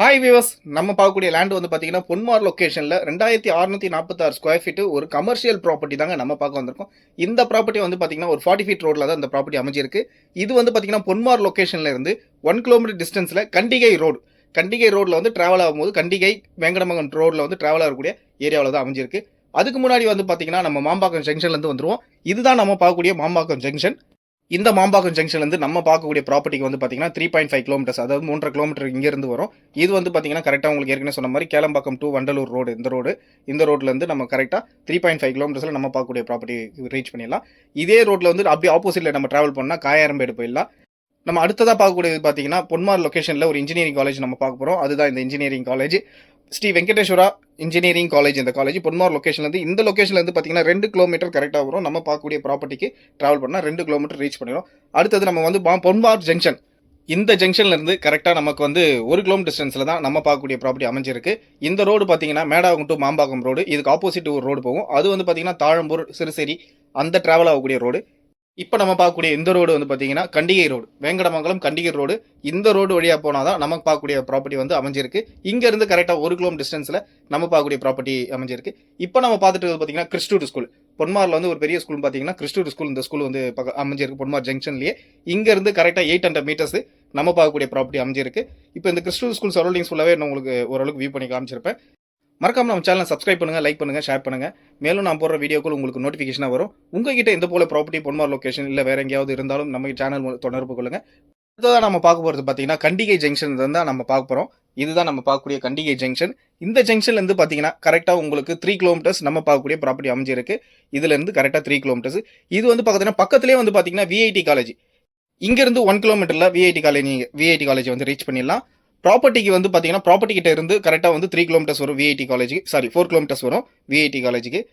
Hi viewers நம்ம பார்க்கக்கூடிய land வந்து பார்த்தீங்கன்னா பொன்மார் லொக்கேஷனில் ரெண்டாயிரத்தி அறுநூத்தி நாற்பத்தாறு ஸ்கொயர் ஃபீட் ஒரு கமர்ஷியல் ப்ராப்பர்ட்டி தாங்க நம்ம பார்க்க வந்திருக்கோம். இந்த ப்ராப்பர்ட்டி வந்து பார்த்தீங்கன்னா ஒரு ஃபார்ட்டி ஃபீட் ரோட்டில் தான் இந்த ப்ராப்பர்ட்டி அமைஞ்சிருக்கு. இது வந்து பார்த்தீங்கன்னா பொன்மார் லொக்கேஷனில் இருந்து ஒன் கிலோமீட்டர் டிஸ்டன்ஸில் கண்டிகை ரோடு கண்டிகை ரோட்டில் வந்து டிராவல் ஆகும்போது கண்டிகை வேங்கடமங்கன் ரோட்டில் வந்து டிராவல் ஆகக்கூடிய ஏரியாவில் தான் அமைஞ்சிருக்கு. அதுக்கு முன்னாடி வந்து பார்த்தீங்கன்னா நம்ம மாம்பாக்கம் ஜங்ஷன்லேருந்து வந்துருவோம். இதுதான் நம்ம பார்க்கக்கூடிய மாம்பாக்கம் ஜங்ஷன் இந்த மாம்பாக்கம் ஜங்ஷன்லேருந்து நம்ம பார்க்கக்கூடிய ப்ராப்பர்ட்டிக்கு வந்து பார்த்தீங்கன்னா த்ரீ பாயிண்ட் ஃபைவ் கிலோமீட்டர்ஸ் அதாவது மூன்றரை கிலோமீட்டர் இங்கேருந்து வரும். இது வந்து பார்த்தீங்கன்னா கரெக்டாக உங்களுக்கு ஏற்கனவே சொன்ன மாதிரி கேளம்பாக்கம் டு வண்டலூர் ரோடு இந்த ரோடு இந்த ரோட்லேருந்து நம்ம கரெக்டாக த்ரீ பாயிண்ட் ஃபைவ் கிலோமீட்டர்ஸில் நம்ம பார்க்கக்கூடிய ப்ராப்பர்ட்டி ரீச் பண்ணிடலாம். இதே ரோட்டில் வந்து அப்படியே ஆப்போசிட்டில் நம்ம ட்ராவல் பண்ணால் காயாரம்பேடு போயிடலாம். நம்ம அடுத்ததாக பார்க்கக்கூடியது பார்த்தீங்கன்னா பொன்மார் லொக்கேஷனில் ஒரு இன்ஜினியரிங் காலேஜ் நம்ம பார்க்க போகிறோம் அதுதான் இந்த engineering college Shri Venkateswara engineering college இந்த காலேஜ் பொன்மார் லொக்கேஷன்லேருந்து இந்த லொக்கேஷன்லேருந்து பார்த்தீங்கன்னா ரெண்டு கிலோமீட்டர் கரெக்டாக வரும். நம்ம பார்க்கக்கூடிய ப்ராப்பர்ட்டிக்கு ட்ராவல் பண்ணால் ரெண்டு கிலோமீட்டர் ரீச் பண்ணிடும் அடுத்தது நம்ம வந்து பொன்மார் ஜங்ஷன் இந்த ஜங்ஷன்ல இருந்து கரெக்டாக நமக்கு வந்து ஒரு கிலோமீட்டர் டிஸ்டன்ஸில் தான் நம்ம பார்க்கக்கூடிய ப்ராப்பர்ட்டி அமைஞ்சிருக்கு. இந்த ரோடு பார்த்தீங்கன்னா மேடாகம் டு மாம்பாக்கம் ரோடு இதுக்கு ஆப்போசிட் ஒரு ரோடு போகும். அது வந்து பார்த்தீங்கன்னா தாழம்பூர் சிறுசேரி அந்த டிராவல் ஆகக்கூடிய ரோடு இப்போ நம்ம பார்க்கக்கூடிய இந்த ரோடு வந்து பார்த்தீங்கன்னா கண்டிகை ரோடு. வேங்கடமங்கலம் கண்டிகை ரோடு. இந்த ரோடு வழியாக போனால் தான் நமக்கு பார்க்கக்கூடிய ப்ராப்பர்ட்டி வந்து அமைஞ்சிருக்கு. இங்கேருந்து கரெக்டாக ஒரு கிலோமீட்டர் டிஸ்டன்ஸில் நம்ம பார்க்கக்கூடிய ப்ராப்பர்ட்டி அமைஞ்சிருக்கு. இப்போ நம்ம பார்த்துட்டு பார்த்தீங்கன்னா கிறிஸ்டூர் ஸ்கூல் பொன்மாரில் வந்து ஒரு பெரிய ஸ்கூல் பார்த்தீங்கன்னா கிறிஸ்டூர் ஸ்கூல் இந்த ஸ்கூல் வந்து பக்க அமைஞ்சிருக்கு. பொன்மார் ஜங்ஷன்லேயே இங்கேருந்து கரெக்டாக எயிட் ஹண்ட்ரட் மீட்டர்ஸ் நம்ம பார்க்கக்கூடிய ப்ராப்பர்ட்டி அமைஞ்சிருக்கு. இப்போ இந்த கிறிஸ்டூர் ஸ்கூல் சரௌண்டிங்ஸ் ஃபுல்லாகவே நான் உங்களுக்கு ஓரளவுக்கு வியூ பண்ணி காமிச்சிருப்பேன். மறக்காம நம்ம சேனலை சப்ஸ்கிரைப் பண்ணுங்கள் லைக் பண்ணுங்கள் ஷேர் பண்ணுங்கள் மேலும் நான் போடுற வீடியோக்கள் உங்களுக்கு நோட்டிஃபிகேஷனாக வரும். உங்ககிட்ட எந்த போல ப்ராப்பர்ட்டி பொன்மார் லொக்கேஷன் இல்லை வேற எங்கேயாவது இருந்தாலும் நம்ம சேனல் தொடர்பு கொள்ளுங்கள் அடுத்ததான் நம்ம பார்க்க போகிறது பார்த்தீங்கன்னா கண்டிகை ஜங்ஷன் தான் நம்ம பார்க்க போகிறோம் இதுதான் நம்ம பார்க்கக்கூடிய கண்டிகை ஜங்ஷன் இந்த ஜங்ஷன்லேருந்து பார்த்தீங்கன்னா கரெக்டாக உங்களுக்கு த்ரீ கிலோமீட்டர்ஸ் நம்ம பார்க்கக்கூடிய ப்ராப்பர்ட்டி அமைஞ்சிருக்கு. இதுலேருந்து கரெக்டாக த்ரீ கிலோமீட்டர்ஸ் இது வந்து பார்த்தீங்கன்னா பக்கத்துலேயே வந்து பார்த்தீங்கன்னா விஐடி காலேஜ் இங்கேருந்து ஒன் கிலோமீட்டரில் விஐடி காலேஜ் நீங்கள் விஐடி காலேஜ் வந்து ரீச் பண்ணிடலாம். ப்ராப்பர்ட்டிக்கு வந்து பார்த்தீங்கன்னா ப்ராப்பர்ட்டி கிட்ட இருந்து கரெக்டாக வந்து த்ரீ கிலோமீட்டர்ஸ் வரும் விஐடி காலேஜுக்கு சாரி ஃபோர் கிலோமீட்டர்ஸ் வரும் விஐடி காலேஜுக்கு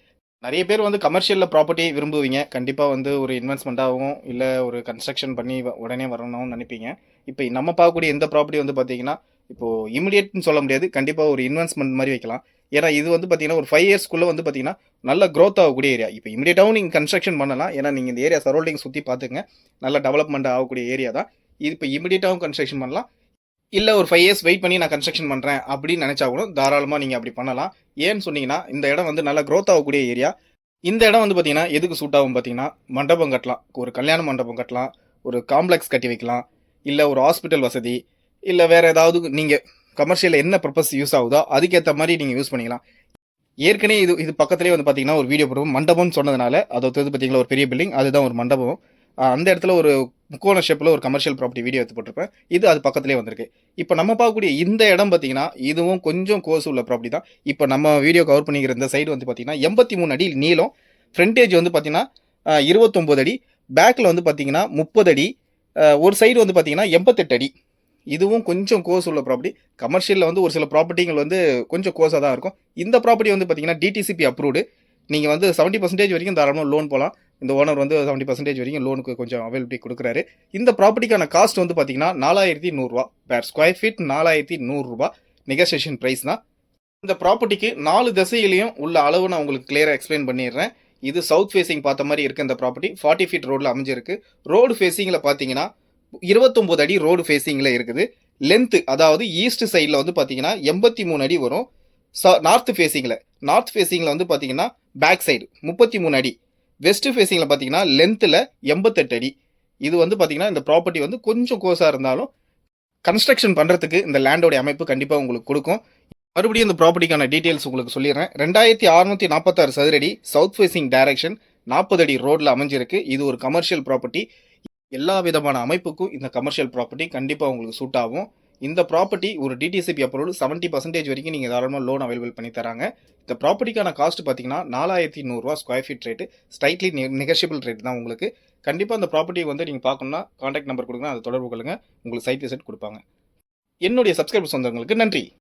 நிறைய பேர் வந்து கமர்ஷியலில் ப்ராப்பர்ட்டி விரும்புவீங்க. கண்டிப்பாக வந்து ஒரு இன்வெஸ்ட்மெண்ட்டாகவும் இல்லை ஒரு கன்ஸ்ட்ரக்ஷன் பண்ணி வ- உடனே வரணும்னு நினைப்பீங்க. இப்போ நம்ம பார்க்கக்கூடிய எந்த ப்ராப்பர்ட்டி வந்து பார்த்தீங்கன்னா இப்போது இமிடியட்னு சொல்ல முடியாது. கண்டிப்பாக ஒரு இன்வெஸ்ட்மெண்ட் மாதிரி வைக்கலாம். ஏன்னா இது வந்து பார்த்தீங்கன்னா ஒரு ஃபைவ் இயர்ஸ்க்குள்ளே வந்து பார்த்தீங்கன்னா நல்ல க்ரோத் ஆகக்கூடிய ஏரியா இப்போ இமிடியட்டாகவும் நீங்கள் கன்ஸ்ட்ரக்ஷன் பண்ணலாம். ஏன்னா நீங்கள் இந்த ஏரியா சரௌண்டிங் சுற்றி பார்த்துங்க நல்ல டெவலப்மெண்ட் ஆகக்கூடிய ஏரியா தான். இது இப்போ இமிடியட்டாகவும் கன்ஸ்ட்ரக்ஷன் பண்ணலாம். இல்லை ஒரு ஃபைவ் இயர்ஸ் வெயிட் பண்ணி நான் கன்ஸ்ட்ரக்ஷன் பண்ணுறேன் அப்படின்னு நினச்சா கூட தாராளமாக நீங்கள் அப்படி பண்ணலாம். ஏன்னு சொன்னீங்கன்னா இந்த இடம் வந்து நல்லா க்ரோத் ஆகக்கூடிய ஏரியா இந்த இடம் வந்து பார்த்தீங்கன்னா எதுக்கு சூட் ஆகும் பார்த்தீங்கன்னா மண்டபம் கட்டலாம். ஒரு கல்யாண மண்டபம் கட்டலாம். ஒரு காம்ப்ளெக்ஸ் கட்டி வைக்கலாம். இல்லை ஒரு ஹாஸ்பிட்டல் வசதி. இல்லை வேறு ஏதாவது நீங்கள் கமர்ஷியலில் என்ன பர்பஸ் யூஸ் ஆகுதோ அதுக்கேற்ற மாதிரி நீங்கள் யூஸ் பண்ணிக்கலாம். ஏற்கனவே இது இது பக்கத்துலேயே வந்து பார்த்தீங்கன்னா ஒரு வீடியோ போடுவோம் மண்டபம்னு சொன்னதுனால அதை வந்து பார்த்தீங்களா ஒரு பெரிய பில்டிங் அதுதான் ஒரு மண்டபம். அந்த இடத்துல ஒரு முக்கோண ஷேப்பில் ஒரு கமர்ஷியல் ப்ராப்பர்ட்டி வீடியோ எடுத்து போட்டிருப்பேன். இது அது பக்கத்துலேயே வந்திருக்கு. இப்போ நம்ம பார்க்கக்கூடிய இந்த இடம் பார்த்தீங்கன்னா இதுவும் கொஞ்சம் கோர்ஸ் உள்ள ப்ராப்பர்ட்டி தான். இப்போ நம்ம வீடியோ கவர் பண்ணிக்கிற இந்த சைடு வந்து பார்த்தீங்கன்னா எண்பத்தி மூணு அடி நீளம். ஃப்ரண்டேஜ் வந்து பார்த்தீங்கன்னா இருபத்தொம்போது அடி. பேக்கில் வந்து பார்த்தீங்கன்னா முப்பது அடி. ஒரு சைடு வந்து பார்த்தீங்கன்னா எண்பத்தெட்டு அடி. இதுவும் கொஞ்சம் கோர்ஸ் உள்ள ப்ராப்பர்ட்டி கமர்ஷியலில் வந்து ஒரு சில ப்ராப்பர்ட்டிகள் வந்து கொஞ்சம் கோர்ஸாக தான் இருக்கும். இந்த ப்ராப்பர்ட்டி வந்து பார்த்தீங்கன்னா டிடிசிபி அப்ரூவ்டு நீங்கள் வந்து செவன்ட்டி பர்சன்டேஜ் வரைக்கும் தாராளமாக லோன் போகலாம் இந்த ஓனர் வந்து செவன்ட்டி பர்சன்டேஜ் வரைக்கும் லோனுக்கு கொஞ்சம் அவைலபிலிட்டி கொடுக்குறாரு. இந்த ப்ராப்பர்ட்டிக்கான காஸ்ட் வந்து பார்த்தீங்கன்னா நாலாயிரத்தி நூறுரூவா பேர் ஸ்கொயர் ஃபீட் நாலாயிரத்தி நூறுரூவா நெகோசியேஷன் ப்ரைஸ் தான். இந்த ப்ராப்பர்ட்டிக்கு நாலு திசையிலையும் உள்ள அளவு நான் உங்களுக்கு கிளியராக எக்ஸ்பிளைன் பண்ணிடுறேன். இது சவுத் ஃபேஸிங் பார்த்த மாதிரி இருக்குது இந்த ப்ராப்பர்ட்டி ஃபார்ட்டி ஃபீட் ரோடில் அமைஞ்சிருக்கு. ரோடு ஃபேஸிங்கில் பார்த்தீங்கன்னா இருபத்தொம்போது அடி ரோடு ஃபேஸிங்கில் இருக்குது. லென்த்து அதாவது ஈஸ்ட் சைடில் வந்து பார்த்தீங்கன்னா எண்பத்தி மூணு அடி வரும். ச நார்த் ஃபேஸிங்கில் நார்த் ஃபேஸிங்கில் வந்து பார்த்தீங்கன்னா பேக் சைடு முப்பத்தி மூணு அடி. வெஸ்ட் ஃபேஸிங்கில் பார்த்தீங்கன்னா லென்த்தில் எண்பத்தெட்டு அடி. இது வந்து பார்த்தீங்கன்னா இந்த ப்ராப்பர்ட்டி வந்து கொஞ்சம் கோர்ஸாக இருந்தாலும் கன்ஸ்ட்ரக்ஷன் பண்ணுறதுக்கு இந்த லேண்டோட அமைப்பு கண்டிப்பாக உங்களுக்கு கொடுக்கும். மறுபடியும் இந்த ப்ராப்பர்ட்டிக்கான டீட்டெயில்ஸ் உங்களுக்கு சொல்லிடுறேன். ரெண்டாயிரத்தி அறுநூத்தி நாற்பத்தாறு சதுரடி சவுத் ஃபேஸிங் டைரக்ஷன் நாற்பது அடி ரோட்டில் அமைஞ்சிருக்கு. இது ஒரு கமர்ஷியல் ப்ராப்பர்ட்டி எல்லா விதமான அமைப்புக்கும் இந்த கமர்ஷியல் ப்ராப்பர்ட்டி கண்டிப்பாக உங்களுக்கு சூட் ஆகும். இந்த ப்ராப்பர்ட்டி ஒரு டிடிசிபி அப்ரூவல் செவன்ட்டி பர்சன்டேஜ் வரைக்கும் நீங்கள் தாராளமாக லோன் அவைலபிள் பண்ணி தராங்க. இந்த ப்ராப்பர்ட்டிக்கான காஸ்ட் பார்த்தீங்கன்னா நாலாயிரத்தி நூறுரூவா square feet rate straightly negotiable rate தான் உங்களுக்கு. கண்டிப்பாக அந்த ப்ராப்பர்ட்டி வந்து நீங்கள் பார்க்கணும்னா காண்டாக்ட் நம்பர் கொடுங்க அதை தொடர்பு கொள்ளுங்கள் உங்களுக்கு சைட் விசிட் கொடுப்பாங்க. என்னுடைய சப்ஸ்கிரைபர்ஸ் வந்தவங்களுக்கு நன்றி.